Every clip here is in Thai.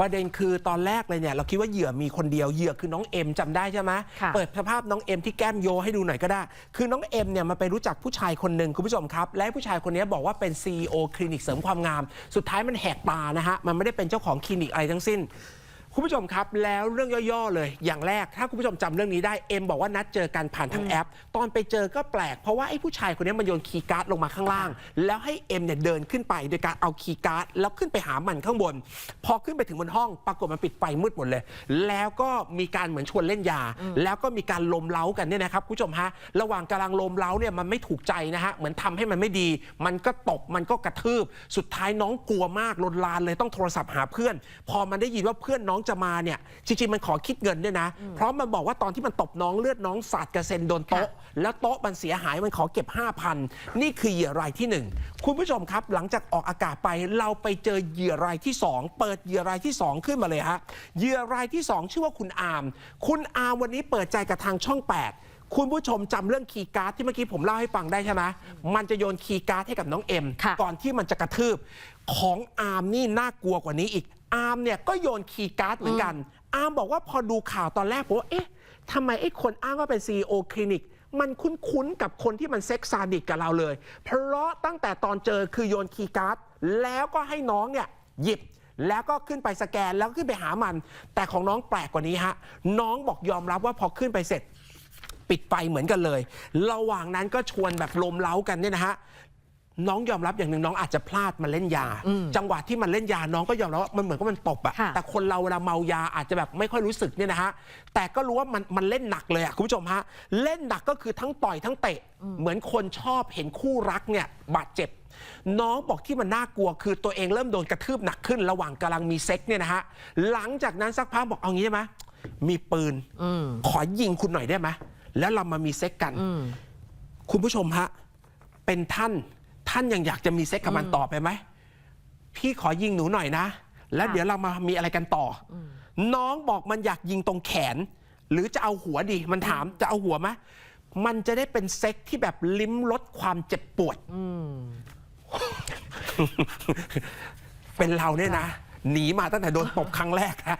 ประเด็นคือตอนแรกเลยเนี่ยเราคิดว่าเหยื่อมีคนเดียวเหยื่อคือน้องเอ็มจำได้ใช่ไหมค่ะเปิดสภาพน้องเอ็มที่แก้มโยให้ดูหน่อยก็ได้ คือน้องเอ็มเนี่ยมันไปรู้จักผู้ชายคนหนึ่งคุณผู้ชมครับ และผู้ชายคนนี้บอกว่าเป็น CEO คลินิกเสริมความงาม สุดท้ายมันแหกตานะฮะมันไม่ได้เป็นเจ้าของคลินิกอะไรทั้งสิ้น คุณผู้ชมครับแล้วเรื่องย่อๆเลย อย่างแรกถ้าคุณผู้ชมจำเรื่องนี้ได้เอ็มบอกว่านัดเจอกันผ่านทางแอป ตอนไปเจอก็แปลก เพราะว่าไอ้ผู้ชายคนนี้มันโยนคีย์การ์ดลงมาข้างล่าง แล้วให้เอ็มเนี่ยเดินขึ้นไปโดยการเอาคีย์การ์ดแล้วขึ้นไปหามันข้างบน พอขึ้นไปถึงบนห้องปรากฏมันปิดไฟมืดหมดเลย แล้วก็มีการเหมือนชวนเล่นยา แล้วก็มีการลมเล้ากันเนี่ยนะครับคุณผู้ชมฮะระหว่างกำลังลมเล้าเนี่ยมันไม่ถูกใจนะฮะเหมือนทำให้มันไม่ดี มันก็ตบมันก็กระทืบ สุดท้ายน้องกลัวมากลนลานเลยต้องโทรศัพท์หาเพื่อน พอมันได้ยินว่าเพื่อนน้องจะมาเนี่ยจริงๆมันขอคิดเงินด้วยนะ เพราะมันบอกว่าตอนที่มันตบน้องเลือดน้องสาดกระเซ็นโดนโต๊ะ แล้วโต๊ะมันเสียหายมันขอเก็บ 5,000 นี่คือเหยื่อรายที่หนึ่งคุณผู้ชมครับ หลังจากออกอากาศไปเราไปเจอเหยื่อรายที่สองเปิดเหยื่อรายที่สองขึ้นมาเลยฮะเหยื่อรายที่สองชื่อว่าคุณอาร์มคุณอาร์มวันนี้เปิดใจกับทางช่อง 8คุณผู้ชมจำเรื่องคีย์การ์ดที่เมื่อกี้ผมเล่าให้ฟังได้ใช่ไหม มันจะโยนคีย์การ์ดให้กับน้องเอ็มค่ะก่อนที่มันจะกระทืบ ของอาร์มนี่น่ากลัวกว่านี้อีก อาร์มเนี่ยก็โยนคีย์การ์ดเหมือนกัน อาร์มบอกว่าพอดูข่าวตอนแรกผมว่าเอ๊ะทำไมไอ้คนอ้างว่าเป็น CEO คลินิก มันคุ้นๆกับคนที่มันเซ็กซ์ซาดิสกับเราเลย เพราะตั้งแต่ตอนเจอคือโยนคีย์การ์ดแล้วก็ให้น้องเนี่ยหยิบแล้วก็ขึ้นไปสแกนแล้วก็ขึ้นไปหามัน แต่ของน้องแปลกกว่านี้ฮะ น้องบอกยอมรับว่าพอขึ้นไปเสร็จ ปิดไฟเหมือนกันเลย ระหว่างนั้นก็ชวนแบบลมเล้ากันเนี่ยนะฮะ น้องยอมรับอย่างหนึ่งน้องอาจจะพลาดมาเล่นยา จังหวะที่มันเล่นยาน้องก็ยอมรับว่ามันเหมือนกับมันตบอะค่ะแต่คนเราเวลาเมายาอาจจะแบบไม่ค่อยรู้สึกเนี่ยนะฮะแต่ก็รู้ว่ามันมันเล่นหนักเลยอะคุณผู้ชมฮะเล่นหนักก็คือทั้งต่อยทั้งเตะ เหมือนคนชอบเห็นคู่รักเนี่ยบาดเจ็บน้องบอกที่มันน่ากลัวคือตัวเองเริ่มโดนกระทืบหนักขึ้นระหว่างกำลังมีเซ็กเนี่ยนะฮะหลังจากนั้นสักพักบอกเอางี้ได้ไหมมีปืนอืมขอยิงคุณหน่อยได้ไหมแล้วเรามามีเซ็กกันอืมคุณผู้ชมฮะเป็นท่านท่านยังอยากจะมีเซ็กกับมันต่อไปไหมพี่ขอยิงหนูหน่อยนะ แล้วค่ะเดี๋ยวเรามามีอะไรกันต่ออน้องบอกมันอยากยิงตรงแขน หรือจะเอาหัวดี มันถามจะเอาหัวไหมมันจะได้เป็นเซ็กที่แบบลิ้มลดความเจ็บปวดอืมเป็นเราเนี่ยนะ หนีมาตั้งแต่โดนตบครั้งแรกฮะ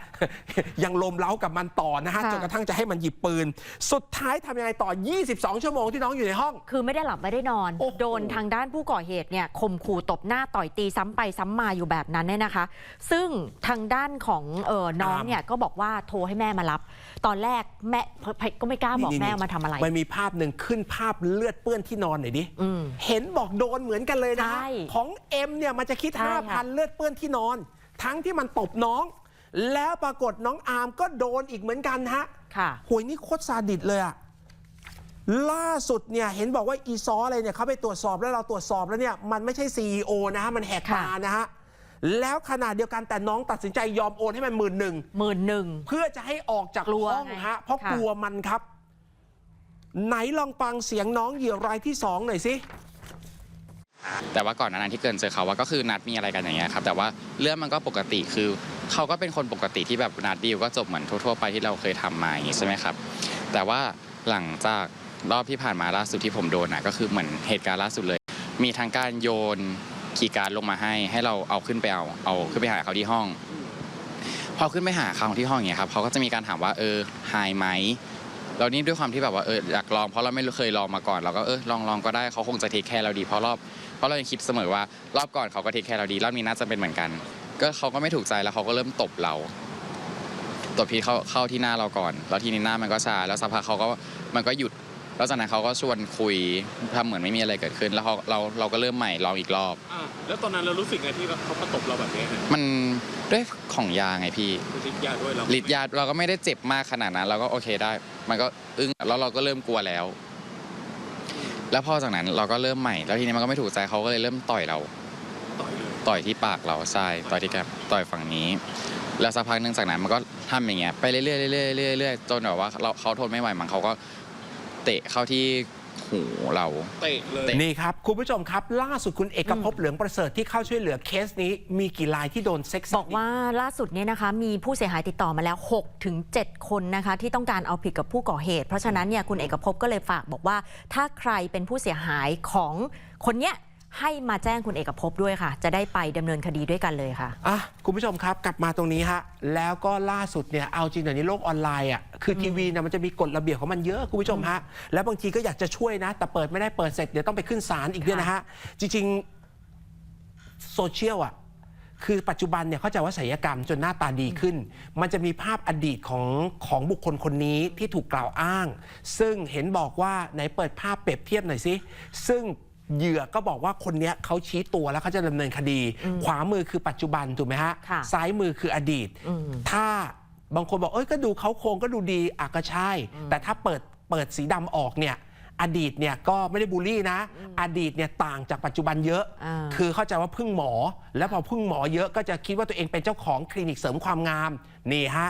ยังลมเล้ากับมันต่อนะฮะค่ะ จนกระทั่งจะให้มันหยิบปืน สุดท้ายทำยังไงต่อ 22 ชั่วโมงที่น้องอยู่ในห้อง คือไม่ได้หลับไม่ได้นอน โอ้โห โดนทางด้านผู้ก่อเหตุเนี่ยข่มขู่ตบหน้าต่อยตีซ้ำไปซ้ำมาอยู่แบบนั้นเนี่ยนะคะ ซึ่งทางด้านของเออน้องเนี่ยก็บอกว่าโทรให้แม่มารับ ตอนแรกแม่ก็ไม่กล้าบอกนี่แม่นี่มาทำอะไร มันมีภาพหนึ่งขึ้นภาพเลือดเปื้อนที่นอนหน่อยดิ อืมเห็นบอกโดนเหมือนกันเลยนะ ใช่ของเอ็มเนี่ยมันจะคิด ใช่ค่ะ 5,000 เลือดเปื้อนที่นอน ทั้งที่มันตบน้อง แล้วปรากฏน้องอาร์มก็โดนอีกเหมือนกันฮะค่ะหวยนี่โคตรซาดิสเลยอะล่าสุดเนี่ยเห็นบอกว่าอีซออะไรเนี่ยเขาไปตรวจสอบแล้วเราตรวจสอบแล้วเนี่ยมันไม่ใช่ CEO นะฮะมันแหกตาค่ะนะฮะแล้วขนาดเดียวกันแต่น้องตัดสินใจยอมโอนให้มันหมื่นหนึ่งหมื่นหนึ่งเพื่อจะให้ออกจากกลัวห้องไงฮะเพราะค่ะกลัวมันครับ ไหนลองฟังเสียงน้องเหยื่อรายที่สองหน่อยสิ แต่ว่าก่อนนั้นที่เกินเจอเขาว่าก็คือนัดมีอะไรกันอย่างเงี้ยครับแต่ว่าเรื่องมันก็ปกติคือ เขาก็เป็นคนปกติที่แบบนัดดีลก็จบเหมือนทั่วๆไปที่เราเคยทำมาอย่างงี้ใช่ไหมครับแต่ว่าหลังจากรอบที่ผ่านมาล่าสุดที่ผมโดนนะก็คือเหมือนเหตุการณ์ล่าสุดเลย มีทั้งการโยนคีย์การ์ดลงมาให้ให้เราเอาขึ้นไปเอาเอาขึ้นไปหาเขาที่ห้อง พอขึ้นไปหาเขาที่ห้องอย่างเงี้ยครับเขาก็จะมีการถามว่าเออหายไหมแล้วนี่ด้วยความที่แบบว่าเอออยากลองเพราะเราไม่เคยลองมาก่อนเราก็เออลองลองก็ได้เขาคงจะเทคแคร์เราดีเพราะรอบ เพราะเรายังคิดเสมอว่ารอบก่อนเขาก็เทคแคร์เราดีรอบนี้น่าจะเป็นเหมือนกัน ก็เขาก็ไม่ถูกใจแล้วเขาก็เริ่มตบเราตบพีเข้าเข้าที่หน้าเราก่อน แล้วทีนี้หน้ามันก็ชาแล้วสักพักเขาก็มันก็หยุดแล้วจากนั้นเขาก็ชวนคุยทำเหมือนไม่มีอะไรเกิดขึ้น แล้วเขาเราเราก็เริ่มใหม่ลองอีกรอบอ่าแล้วตอนนั้นเรารู้สึกไงที่เขามาตบเราแบบนี้ฮะมันด้วยของยาไงพี่คือฤทธิ์ยาด้วยเราฤทธิ์ยาเราก็ไม่ได้เจ็บมากขนาดนั้น เราก็โอเคได้ มันก็อึ้งแล้วเราก็เริ่มกลัวแล้ว แล้วพอจากนั้นเราก็เริ่มใหม่ แล้วทีนี้มันก็ไม่ถูกใจเขาก็เลยเริ่มต่อยเรา ต่อยต่อยที่ปากเราใช่ต่อยที่แกมต่อยฝั่งนี้ แล้วสักพักหนึงจากนั้นมันก็ทำอย่างเงี้ยไปเรื่อยๆเรื่อยๆเรื่อยๆเรื่อยๆจนแบบว่าเราเขาทนไม่ไหวมันเขาก็เตะเข้าที่ หูเรา เตะเลยเตะนี่ครับ คุณผู้ชมครับ ล่าสุดคุณเอกภพเหลืองประเสริฐที่เข้าช่วยเหลือเคสนี้มีกี่รายที่โดนเซ็กซ์บอกว่าล่าสุดเนี่ยนะคะมีผู้เสียหายติดต่อมาแล้ว6ถึง7คนนะคะที่ต้องการเอาผิดกับผู้ก่อเหตุ เพราะฉะนั้นเนี่ยคุณเอกภพก็เลยฝากบอกว่า ถ้าใครเป็นผู้เสียหายของคนเนี้ย ให้มาแจ้งคุณเอกภพด้วยค่ะ จะได้ไปดำเนินคดีด้วยกันเลยค่ะอะคุณผู้ชมครับกลับมาตรงนี้ฮะแล้วก็ล่าสุดเนี่ยเอาจริงเดี๋ยวนี้โลกออนไลน์อะคือทีวีเนี่ยมันจะมีกฎระเบียบของมันเยอะคุณผู้ชมฮะแล้วบางทีก็อยากจะช่วยนะ แต่เปิดไม่ได้เปิดเสร็จเดี๋ยวต้องไปขึ้นศาลอีกด้วยนะฮะจริงๆโซเชียลอะคือปัจจุบันเนี่ยเข้าใจว่าศิลปกรรมจนหน้าตาดีขึ้น มันจะมีภาพอดีตของของบุคคลคนนี้ที่ถูกกล่าวอ้าง ซึ่งเห็นบอกว่าไหนเปิดภาพเปรียบเทียบหน่อยสิซึ่ง เหยื่อก็บอกว่าคนเนี้ยเขาชี้ตัวแล้วเขาจะดำเนินคดี ขวามือคือปัจจุบันถูกไหมฮะ ค่ะ ซ้ายมือคืออดีต อืม ถ้าบางคนบอกเอ้ยก็ดูเขาโครงก็ดูดีอะก็ใช่ แต่ถ้าเปิดเปิดสีดำออกเนี่ย อดีตเนี่ยก็ไม่ได้บูลลี่นะ อดีตเนี่ยต่างจากปัจจุบันเยอะ อ่า คือเข้าใจว่าพึ่งหมอ แล้วพอพึ่งหมอเยอะก็จะคิดว่าตัวเองเป็นเจ้าของคลินิกเสริมความงามนี่ฮะ